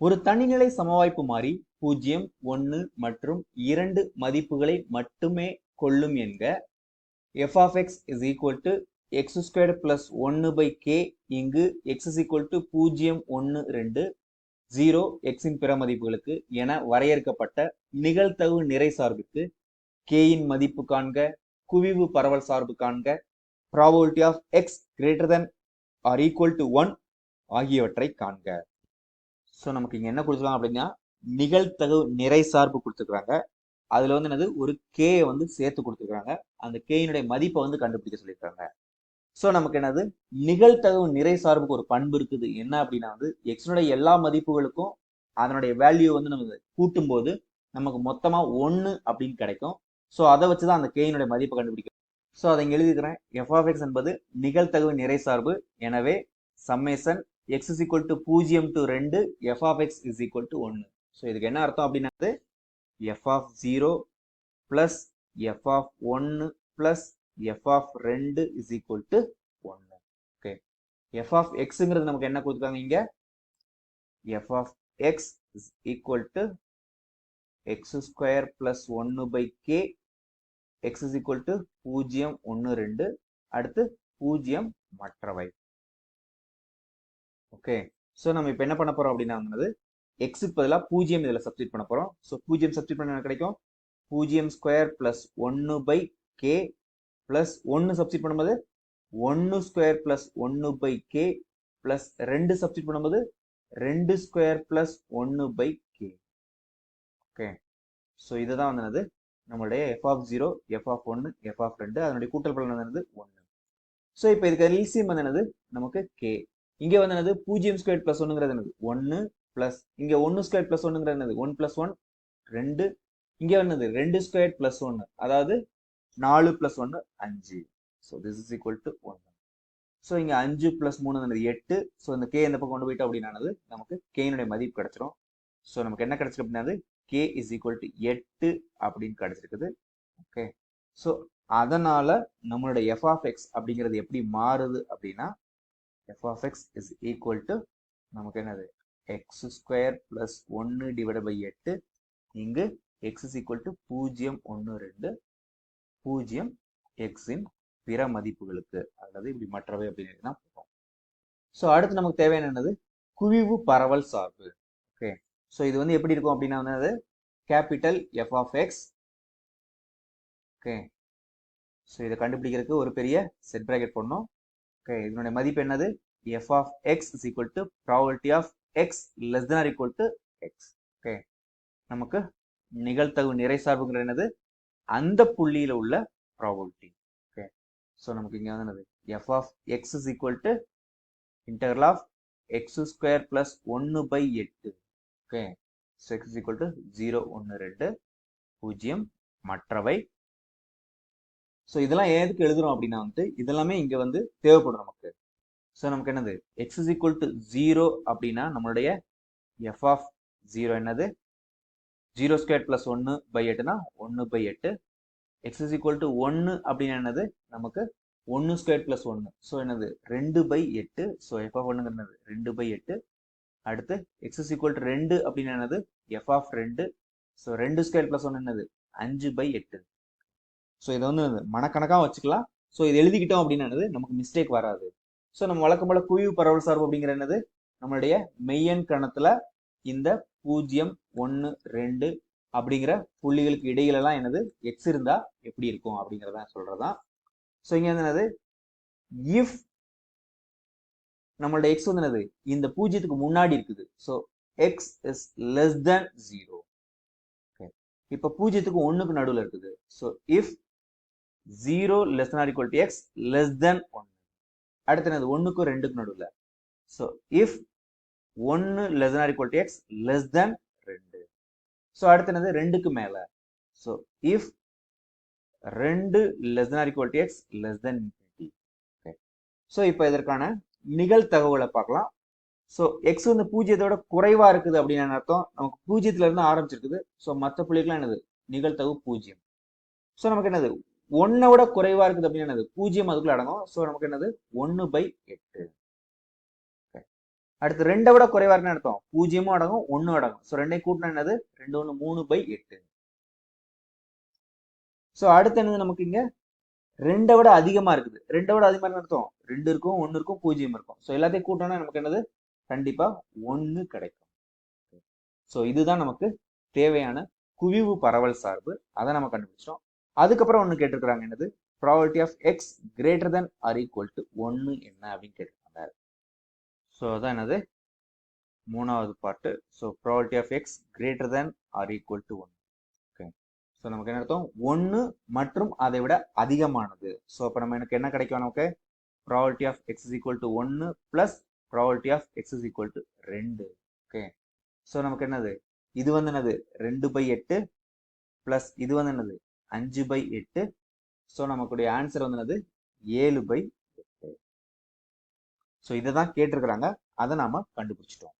ஒரு தனிநிலை சமவாய்ப்பு மாறி பூஜ்ஜியம் ஒன்று மற்றும் இரண்டு மதிப்புகளை மட்டுமே கொள்ளும் என்க F of X is equal to X square plus ஒன்று பை கே இங்கு எக்ஸ் இஸ் ஈக்குவல் டு பூஜ்ஜியம் ஒன்று ரெண்டு ஜீரோ எக்ஸின் பிற மதிப்புகளுக்கு என வரையறுக்கப்பட்ட நிகழ்தகவு நிறை சார்புக்கு கேயின் மதிப்பு காண்க குவிவு பரவல் சார்பு காண்க probability of X greater than or equal to one ஆகியவற்றை காண்க. ஸோ நமக்கு இங்கே என்ன கொடுத்துருக்காங்க அப்படின்னா நிகழ்த்தகவு நிறை சார்பு கொடுத்துருக்காங்க அதில் வந்து என்னது? ஒரு கே வந்து சேர்த்து கொடுத்துருக்காங்க அந்த கேயினுடைய மதிப்பை வந்து கண்டுபிடிக்க சொல்லியிருக்காங்க. ஸோ நமக்கு என்னது? நிகழ்த்தகவு நிறை சார்புக்கு ஒரு பண்பு இருக்குது. என்ன அப்படின்னா வந்து எக்ஸனுடைய எல்லா மதிப்புகளுக்கும் அதனுடைய வேல்யூ வந்து நம்ம கூட்டும்போது நமக்கு மொத்தமாக ஒன்று அப்படின்னு கிடைக்கும். ஸோ அதை வச்சு தான் அந்த கேயினுடைய மதிப்பை கண்டுபிடிக்கும் ஸோ அதை இங்கே எழுதிக்கிறேன் எஃப் எக்ஸ் என்பது நிகழ்த்தகவு நிறை சார்பு. எனவே summation X is equal to பூஜ்ஜியம் டு ரெண்டு F of X is equal to ஒன்று ஸோ இதுக்கு என்ன அர்த்தம் அப்படின்னா F of zero plus F of ஒன்று ப்ளஸ் எஃப் ஆஃப் ரெண்டு இஸ் ஈக்குவல் டு ஒன்று ஓகே எஃப் ஆஃப் எக்ஸுங்கிறது நமக்கு என்ன கொடுத்துருக்காங்க இங்கே? F of X is equal to X square plus ஒன்று by K X is equal to பூஜ்ஜியம் ஒன்று ரெண்டு. அடுத்து பூஜ்ஜியம் மற்றவை. ஓகே. ஸோ நம்ம இப்போ என்ன பண்ண போறோம் அப்படின்னா எக்ஸுக்கு பதிலாக பூஜ்ஜியம் இதில் சப்ஸ்டிட் பண்ண போறோம். ஸோ பூஜ்ஜியம் சப்ஸ்டிட் பண்ண கிடைக்கும்? பூஜ்ஜியம் ஸ்கொயர் பிளஸ் ஒன்று பை கே பிளஸ் ஒன்று சப்ஸ்டிட் பண்ணும்போது ஒன்று ஸ்கொயர் பிளஸ் ஒன்று பை கே பிளஸ் ரெண்டு சப்ஸ்டிட் பண்ணும்போது ரெண்டு ஸ்கொயர் பிளஸ் ஒன்று பை கே ஓகே. ஸோ இதுதான் வந்து என்னது? நம்மளுடைய F of zero F of ஒன்று எஃப் ஆஃப் ரெண்டு அதனுடைய கூட்டல் பலன் வந்து என்னது? ஒன்று ஸோ இப்போ இதுக்கு எல்சியம் வந்து என்னது? நமக்கு கே இங்கே வந்து என்னது? பூஜ்ஜியம் ஸ்கொயர் பிளஸ் ஒன்றுங்கிறது என்னது? ஒன்று பிளஸ் இங்கே ஒன்று ஸ்கொயர் பிளஸ் ஒன்றுங்கிறது என்னது? ஒன் பிளஸ் ஒன் ரெண்டு. இங்கே என்னது? ரெண்டு ஸ்கொயர் பிளஸ் ஒன்று அதாவது நாலு பிளஸ் ஒன்று அஞ்சு. So this is equal to ஒன்று ஸோ இங்கே அஞ்சு பிளஸ் மூணு என்னது? எட்டு. ஸோ இந்த கே இந்த பக்கம் கொண்டு போயிட்டோம் அப்படின்னானது நமக்கு கேனுடைய மதிப்பு கிடைச்சிரும். ஸோ நமக்கு என்ன கிடைச்சிருக்கு அப்படின்னா கே இஸ் ஈக்குவல் டு எட்டு அப்படின்னு கிடைச்சிருக்குது. ஓகே ஸோ அதனால நம்மளுடைய எஃப் ஆஃப் எக்ஸ் அப்படிங்கிறது எப்படி மாறுது அப்படின்னா F of X is equal to நமக்கு என்னது? எக்ஸ் ஸ்கொயர் பிளஸ் ஒன்று டிவைட் பை எட்டு இங்கு எக்ஸ் இஸ் ஈக்குவல் டு பூஜ்ஜியம் ஒன்று ரெண்டு. பூஜ்ஜியம் எக்ஸின் பிற மதிப்புகளுக்கு. அல்லது இப்படி மற்றவை அப்படின்னு தான் போகும் ஸோ அடுத்து நமக்கு தேவையான என்னது? குவிவு பரவல் சார்பு. ஓகே ஸோ இது வந்து எப்படி இருக்கும் அப்படின்னா வந்து capital F of X okay so இதை கண்டுபிடிக்கிறதுக்கு ஒரு பெரிய செட் ப்ராக்கெட் போடணும். ஓகே இதனுடைய மதிப்பு என்னது? F of X is equal to probability of X less than equal to X okay நமக்கு நிகழ்த்தகு நிறை சார்புங்கிற என்னது? அந்த புள்ளியில உள்ள ப்ராபபிலிட்டி ஓகே ஸோ நமக்கு இங்கே வந்து என்னது? F of X is equal to interval of X square plus ஒன்று பை எட்டு okay so X is equal to zero ஒன்று ரெண்டு பூஜ்ஜியம் மற்றவை ஸோ இதெல்லாம் எதுக்கு எழுதுறோம் அப்படின்னா வந்துட்டு இதெல்லாமே இங்கே வந்து தேவைப்படும் நமக்கு. ஸோ நமக்கு என்னது? X is equal to zero அப்படின்னா நம்மளுடைய எஃப் ஆஃப் ஜீரோ என்னது? ஜீரோ ஸ்கொயர் பிளஸ் ஒன்று பை எட்டுனா ஒன்று பை எட்டு எக்ஸ் இஸ் ஈக்குவல் டு ஒன்று அப்படின்னு என்னது? நமக்கு ஒன்று ஸ்கொயர் பிளஸ் ஒன்று ஸோ என்னது? ரெண்டு பை எட்டு ஸோ எஃப் ஆஃப் ஒன்றுங்கிறது என்னது? ரெண்டு பை எட்டு அடுத்து எக்ஸ் இஸ் ஈக்குவல் டு ரெண்டு அப்படின்னு என்னது? எஃப் ஆஃப் ரெண்டு. ஸோ ரெண்டு ஸ்கொயர் பிளஸ் ஒன்று என்னது? அஞ்சு பை எட்டு ஸோ இதை வந்து மனக்கணக்காக வச்சுக்கலாம். ஸோ இது எழுதிக்கிட்டோம் அப்படின்னு நமக்கு மிஸ்டேக் வராது. ஸோ நம்ம வழக்கம் போல குவிவு பரவல் சார்பு அப்படிங்கிற என்னது? நம்மளுடைய மெய்யன் கணத்துல இந்த பூஜ்ஜியம் ஒன்று ரெண்டு அப்படிங்கிற புள்ளிகளுக்கு இடையிலலாம் என்னது? எக்ஸ் இருந்தா எப்படி இருக்கும் அப்படிங்கிறத சொல்றதான் ஸோ இங்க வந்து என்னது? இஃப் நம்மளோட எக்ஸ் வந்து என்னது? இந்த பூஜ்ஜியத்துக்கு முன்னாடி இருக்குது. So X is less than zero இப்போ பூஜ்ஜியத்துக்கு ஒன்றுக்கு நடுவில் இருக்குது. So if zero less than equal to X less than one அடுத்து என்னது? ஒன்றுக்கும் ரெண்டுக்கும் நடுவில். ஸோ இஃப் ஒன்று less or equal to X less than ரெண்டு. ஸோ அடுத்து என்னது? ரெண்டுக்கு மேலே. ஸோ இஃப் ரெண்டு less than equal to X less than infinity okay so இப்போ இதற்கான நிகழ்தகவுகளை பார்க்கலாம். ஸோ எக்ஸ் வந்து பூஜ்ஜியத்தோட குறைவா இருக்குது அப்படின்னு அர்த்தம்? நமக்கு பூஜ்ஜியத்துல இருந்து ஆரம்பிச்சிருக்குது. ஸோ மற்ற புள்ளிகள்லாம் என்னது? நிகழ்தகவு பூஜ்ஜியம். ஸோ நமக்கு என்னது? ஒன்னை விட குறைவா இருக்குது அப்படின்னு என்னது? பூஜ்ஜியம் அதுக்குள்ள அடங்கும். ஸோ நமக்கு என்னது? ஒன்று பை எட்டு. அடுத்து ரெண்டை விட குறைவா இருக்குன்னு அர்த்தம்? பூஜ்ஜியமும் அடங்கும் ஒன்னும் அடங்கும். ஸோ ரெண்டையும் கூட்டினா என்னது? ரெண்டு ஒன்று மூணு பை எட்டு. ஸோ அடுத்து என்னது நமக்கு இங்க? ரெண்டை விட அதிகமா இருக்குது. ரெண்டை விட அதிகமா இருக்குன்னு அர்த்தம்? ரெண்டு இருக்கும் ஒன்னு இருக்கும் பூஜ்ஜியம் இருக்கும். ஸோ எல்லாத்தையும் கூட்டணும்னா நமக்கு என்னது? கண்டிப்பா ஒன்னு கிடைக்கும். ஸோ இதுதான் நமக்கு தேவையான குவிவு பரவல் சார்பு. அதை நம்ம கண்டுபிடிச்சோம் அதுக்கப்புறம் ஒன்று கேட்டிருக்கிறாங்க என்னது? Property of X greater than or equal to ஒன்று என்ன அப்படின்னு கேட்டிருக்காங்க. ஸோ அதான் என்னது? மூணாவது பாட்டு. So property of X greater than or equal to one okay so நமக்கு என்ன அர்த்தம்? ஒன்று மற்றும் அதை விட அதிகமானது. ஸோ அப்போ நம்ம எனக்கு என்ன கிடைக்கும் நமக்கு? Property of X is equal to ஒன்று plus property of X is equal to ரெண்டு. ஓகே ஸோ நமக்கு என்னது? இது வந்து என்னது? ரெண்டு பை எட்டு ப்ளஸ் இது வந்து என்னது? அஞ்சு பை எட்டு. ஸோ நமக்குடைய ஆன்சர் வந்து என்னது? ஏழு பை எட்டு. ஸோ இதை தான் கேட்டிருக்கிறாங்க. அதை நாம கண்டுபிடிச்சிட்டோம்.